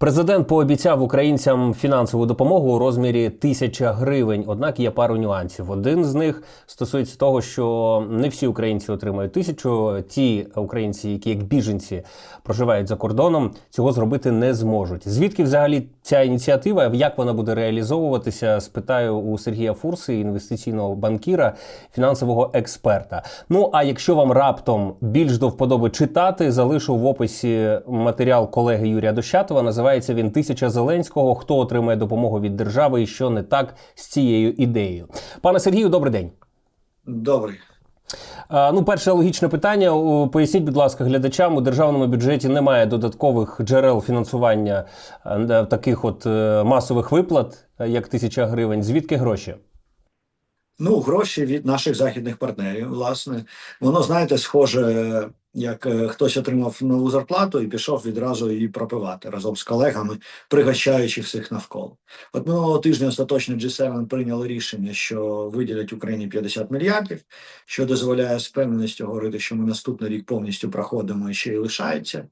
Президент пообіцяв українцям фінансову допомогу у розмірі тисяча гривень. Однак є пару нюансів. Один з них стосується того, що не всі українці отримають тисячу. Ті українці, які як біженці проживають за кордоном, цього зробити не зможуть. Звідки взагалі ця ініціатива? Як вона буде реалізовуватися? Спитаю у Сергія Фурси, інвестиційного банкіра, фінансового експерта. Ну а якщо вам раптом більш до вподоби читати, залишу в описі матеріал колеги Юрія Дощатова. Називається він Тисяча Зеленського. Хто отримає допомогу від держави і що не так з цією ідеєю? Пане Сергію, добрий день. Добрий. Ну, перше логічне питання. Поясніть, будь ласка, глядачам у державному бюджеті немає додаткових джерел фінансування таких от е, масових виплат, як тисяча гривень. Звідки гроші? Ну, гроші від наших західних партнерів, власне. Воно, знаєте, схоже, як е, хтось отримав нову зарплату і пішов відразу її пропивати разом з колегами, пригощаючи всіх навколо. От минулого тижня остаточно G7 прийняли рішення, що виділять Україні 50 мільярдів, що дозволяє з певненістю говорити, що ми наступний рік повністю проходимо і ще й лишається.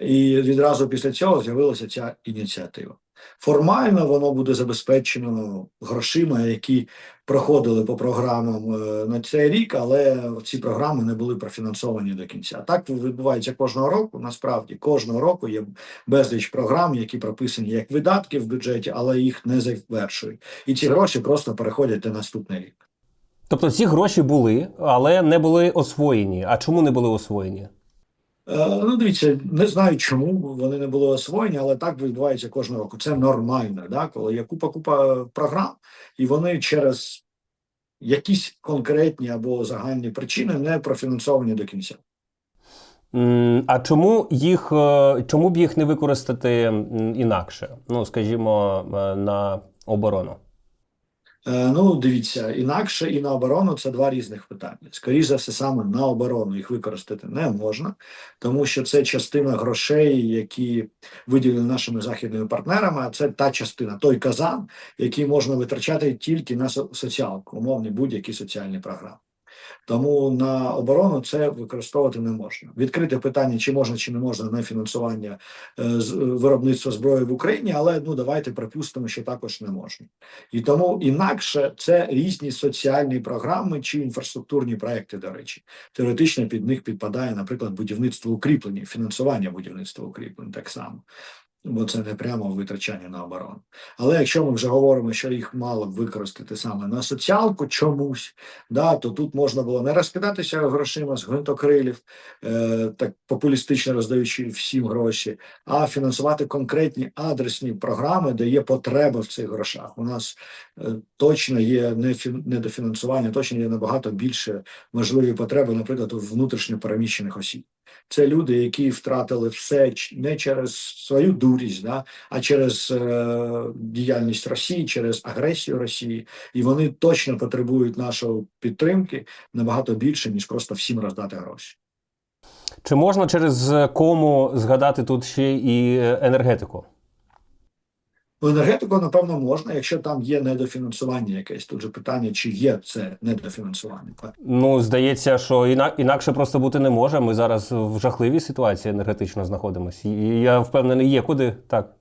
І відразу після цього з'явилася ця ініціатива. Формально воно буде забезпечено грошима, які проходили по програмам е, на цей рік, але ці програми не були профінансовані до кінця. Так відбувається кожного року. Насправді кожного року є безліч програм, які прописані як видатки в бюджеті, але їх не завершують. І ці гроші просто переходять на наступний рік. Тобто ці гроші були, але не були освоєні. А чому не були освоєні? Е, Ну, дивіться, не знаю, чому вони не були освоєні, але так відбувається кожного року. Це нормально, да? коли є купа купа програм, і вони через якісь конкретні або загальні причини не профінансовані до кінця. А чому їх е, чому б їх не використати інакше? Ну, скажімо, е, на оборону. Е, Ну, дивіться, інакше і на оборону це два різних питання. Скоріше за все, саме на оборону їх використати не можна, тому що це частина грошей, які виділені нашими західними партнерами. А це та частина, той казан, який можна витрачати тільки на соціалку, умовні будь-які соціальні програми. Тому на оборону це використовувати не можна. Відкрите питання, чи можна, чи не можна на фінансування е, з- виробництва зброї в Україні, але ну давайте припустимо, що також не можна. І тому інакше це різні соціальні програми чи інфраструктурні проекти. До речі, теоретично під них підпадає, наприклад, будівництво укріплень, фінансування будівництва укріплень так само. Бо це не прямо витрачання на оборону. Але якщо ми вже говоримо, що їх мало б використати саме на соціалку чомусь, да, то тут можна було не розкидатися грошима з гвинтокрилів, е, так популістично роздаючи всім гроші, а фінансувати конкретні адресні програми, де є потреба в цих грошах. У нас е, точно є недофінансування, точно є набагато більше можливі потреби, наприклад, у внутрішньо переміщених осіб. Це люди, які втратили все не через свою дурість, да, а через е, діяльність Росії, через агресію Росії, і вони точно потребують нашої підтримки набагато більше, ніж просто всім роздати гроші. Чи можна через кому згадати тут ще і е, енергетику? Ну, енергетику, напевно, можна, якщо там є недофінансування якесь. Тут же питання, чи є це недофінансування. Ну, здається, що інак інакше просто бути не може. Ми зараз в жахливій ситуації енергетично знаходимося. І я впевнений, є куди так.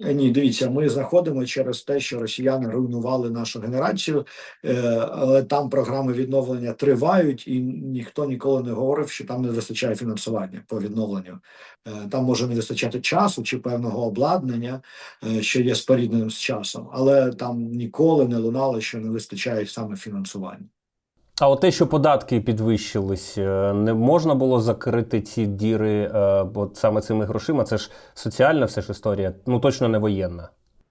Е, Ні, дивіться, ми заходимо через те, що росіяни руйнували нашу генерацію, е, але там програми відновлення тривають, і ніхто ніколи не говорив, що там не вистачає фінансування по відновленню. Е, Там може не вистачати часу чи певного обладнання, що є спорідненим з часом, але там ніколи не лунало, що не вистачає саме фінансування. А от те, що податки підвищились, е, не можна було закрити ці діри, е, бо саме цими грошима це ж соціальна все ж історія, ну точно не воєнна.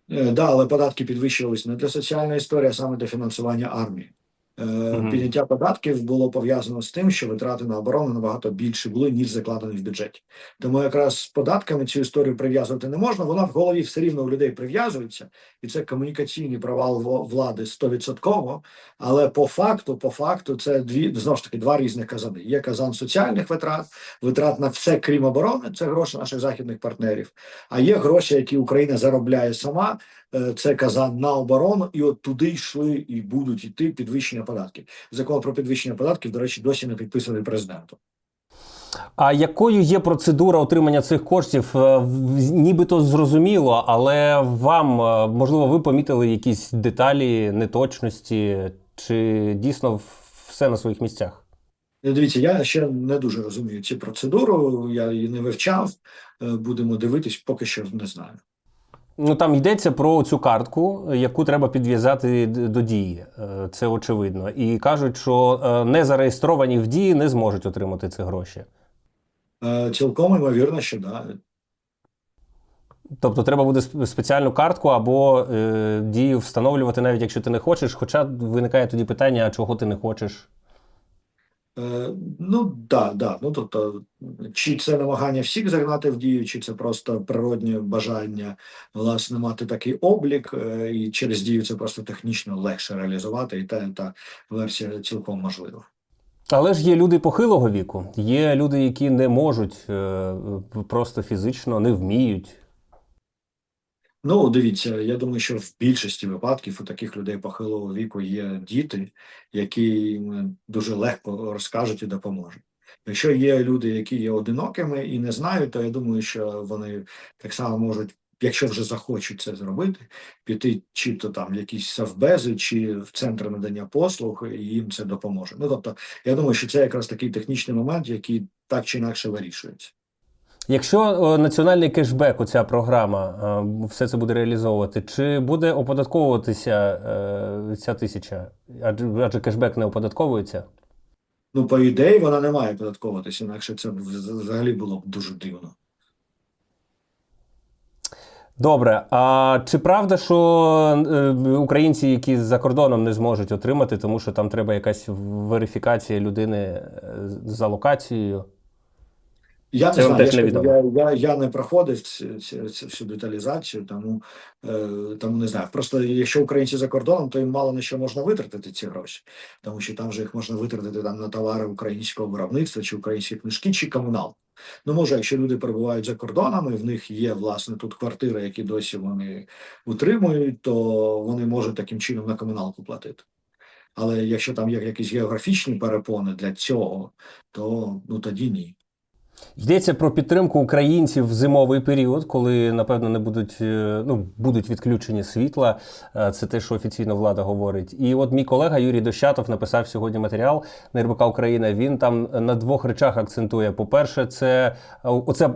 Так, Да, але податки підвищились не для соціальної історії, а саме для фінансування армії. Мгм. Підняття податків було пов'язано з тим, що витрати на оборону набагато більше були, ніж закладені в бюджеті. Тому якраз з податками цю історію прив'язувати не можна. Вона в голові все рівно у людей прив'язується, і це комунікаційний провал влади стовідсотково. Але по факту, по факту, це дві знову ж таки два різних казани. Є казан соціальних витрат, витрат на все крім оборони, це гроші наших західних партнерів. А є гроші, які Україна заробляє сама. Е, Це казан на оборону, і от туди йшли і будуть йти підвищення податків. Закон про підвищення податків, до речі, досі не підписаний президентом. А якою є процедура отримання цих коштів? Е, Нібито зрозуміло, але вам е, можливо ви помітили якісь деталі, неточності, чи дійсно все на своїх місцях? Дивіться, я ще не дуже розумію цю процедуру, я її не вивчав. Будемо дивитись, поки що не знаю. Ну там йдеться про цю картку, яку треба підв'язати до дії. Е, Це очевидно. І кажуть, що е, не зареєстровані в дії не зможуть отримати ці гроші. Е, Цілком ймовірно, що да. Тобто треба буде спеціальну картку або е, дію встановлювати, навіть якщо ти не хочеш. Хоча виникає тоді питання, а чого ти не хочеш? Е, Ну да, да. Ну тобто, чи це намагання всіх загнати в дію, чи це просто природнє бажання власне мати такий облік, е, і через дію це просто технічно легше реалізувати, і та, та версія цілком можлива. Але ж є люди похилого віку, є люди, які не можуть е, просто фізично не вміють. Ну, дивіться, я думаю, що в більшості випадків у таких людей похилого віку є діти, які дуже легко розкажуть і допоможуть. Якщо є люди, які є одинокими і не знають, то я думаю, що вони так само можуть, якщо вже захочуть це зробити, піти чи то там в якісь совбези, чи в центр надання послуг, і їм це допоможе. Ну тобто, я думаю, що це якраз такий технічний момент, який так чи інакше вирішується. Якщо е, національний кешбек, оця програма, е, все це буде реалізовувати, чи буде оподатковуватися е, ця тисяча? Адже, адже кешбек не оподатковується. Ну, по ідеї, вона не має податковуватися, інакше це взагалі було б дуже дивно. Добре, а чи правда, що українці, які за кордоном не зможуть отримати, тому що там треба якась верифікація людини за локацією? Я Це не знаю, я, кажу, я, я, я не проходив цю, цю, цю деталізацію, тому, е, тому не знаю. Просто якщо українці за кордоном, то їм мало на що можна витратити ці гроші, тому що там же їх можна витратити там на товари українського виробництва, чи українські книжки, чи комунал. Ну, може, якщо люди перебувають за кордонами, в них є власне тут квартири, які досі вони утримують, то вони можуть таким чином на комуналку платити. Але якщо там є якісь географічні перепони для цього, то ну тоді ні. Йдеться про підтримку українців в зимовий період, коли напевно не будуть е, ну будуть відключені світла. Е, Це те, що офіційно влада говорить. І от мій колега Юрій Дощатов написав сьогодні матеріал на РБК Україна. Він там на двох речах акцентує: по-перше, це е, оце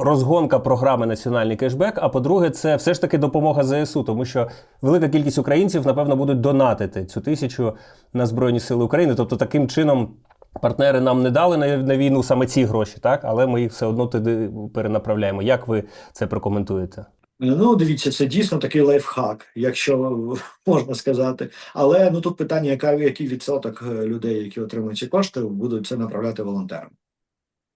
розгонка програми Національний кешбек. А по-друге, це все ж таки допомога ЗСУ, тому що велика кількість українців напевно будуть донатити цю тисячу на Збройні Сили України. Тобто таким чином. Партнери нам не дали на, на війну саме ці гроші, так але ми їх все одно туди перенаправляємо. Як ви це прокоментуєте? Ну, дивіться, це дійсно такий лайфхак, якщо можна сказати. Але ну тут питання, яка який відсоток е, людей, які отримують ці кошти, будуть це направляти волонтерам.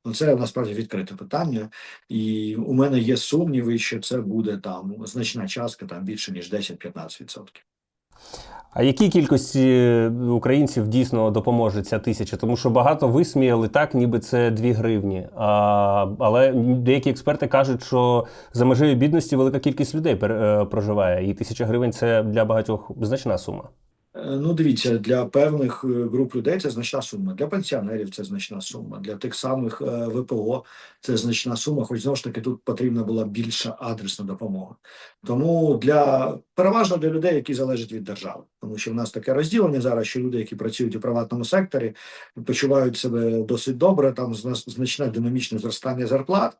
Ну, це насправді відкрите питання, і у мене є сумніви, що це буде там значна частка, там більше ніж 10-15%. А якій кількості українців дійсно допоможе ця тисяча? Тому що багато висміяли так, ніби це 2 гривні. А, але деякі експерти кажуть, що за межею бідності велика кількість людей е, проживає, і тисяча гривень це для багатьох значна сума. Е, Ну, дивіться, для певних е, груп людей це значна сума. Для пенсіонерів це значна сума. Для тих самих е, ВПО це значна сума. Хоч знову ж таки тут потрібна була більша адресна допомога. Тому для переважно для людей, які залежать від держави, тому що в нас таке розділення зараз, що люди, які працюють у приватному секторі, почувають себе досить добре. Там зна- значне динамічне зростання зарплат,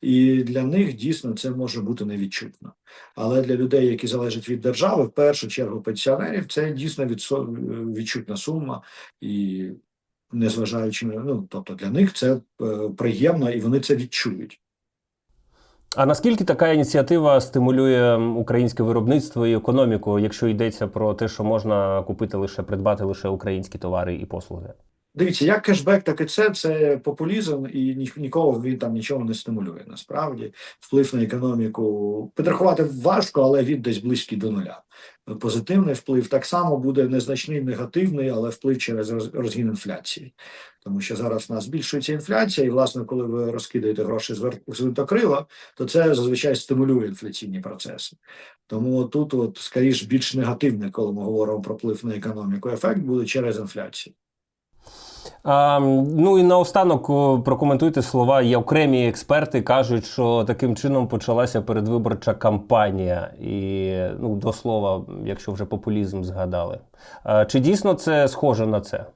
і для них дійсно це може бути невідчутно. Але для людей, які залежать від держави, в першу чергу пенсіонерів, це дійсно відсо- відчутна сума, і незважаючи на ну, тобто для них це е, приємно, і вони це відчують. А наскільки така ініціатива стимулює українське виробництво і економіку, якщо йдеться про те, що можна купити лише придбати лише українські товари і послуги? Дивіться, як кешбек, так і це це популізм, і ні, нікого він там нічого не стимулює. Насправді, вплив на економіку підрахувати важко, але він десь близький до нуля. Позитивний вплив так само буде незначний, негативний, але вплив через розгін інфляції. Тому що зараз в нас збільшується інфляція, і власне, коли ви розкидаєте гроші з винтокрила, то це зазвичай стимулює інфляційні процеси. Тому тут, от, скоріш, більш негативний, коли ми говоримо про вплив на економіку, ефект буде через інфляцію. Ну і наостанок прокоментуйте слова. Є окремі експерти кажуть, що таким чином почалася передвиборча кампанія. І ну, до слова, якщо вже популізм згадали. Чи дійсно це схоже на це?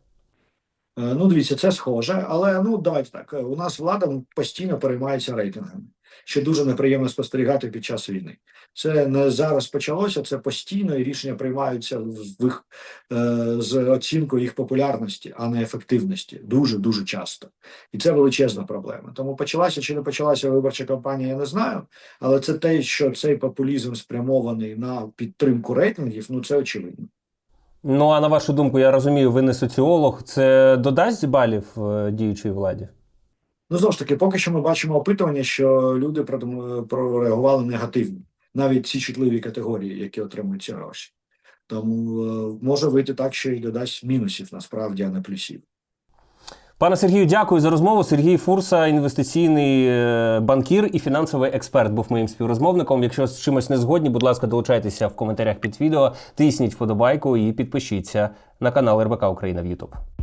Е, Ну, дивіться, це схоже, але ну давайте так. е, У нас влада постійно переймається рейтингами, що дуже неприємно спостерігати під час війни. Це не зараз почалося, це постійно і рішення приймаються в їх, е, з оцінкою їх популярності, а не ефективності. Дуже дуже часто, і це величезна проблема. Тому почалася чи не почалася виборча кампанія, я не знаю. Але це те, що цей популізм спрямований на підтримку рейтингів, ну це очевидно. Ну а на вашу думку, я розумію, ви не соціолог. Це додасть балів е, діючій владі? Ну, знову ж таки, поки що ми бачимо опитування, що люди прореагували негативно, навіть ці чутливі категорії, які отримують ці гроші. Тому е, може вийти так, що і додасть мінусів насправді, а не плюсів. Пане Сергію, дякую за розмову. Сергій Фурса, інвестиційний е, банкір і фінансовий експерт, був моїм співрозмовником. Якщо з чимось не згодні, будь ласка, долучайтеся в коментарях під відео, тисніть вподобайку і підпишіться на канал РБК Україна в YouTube.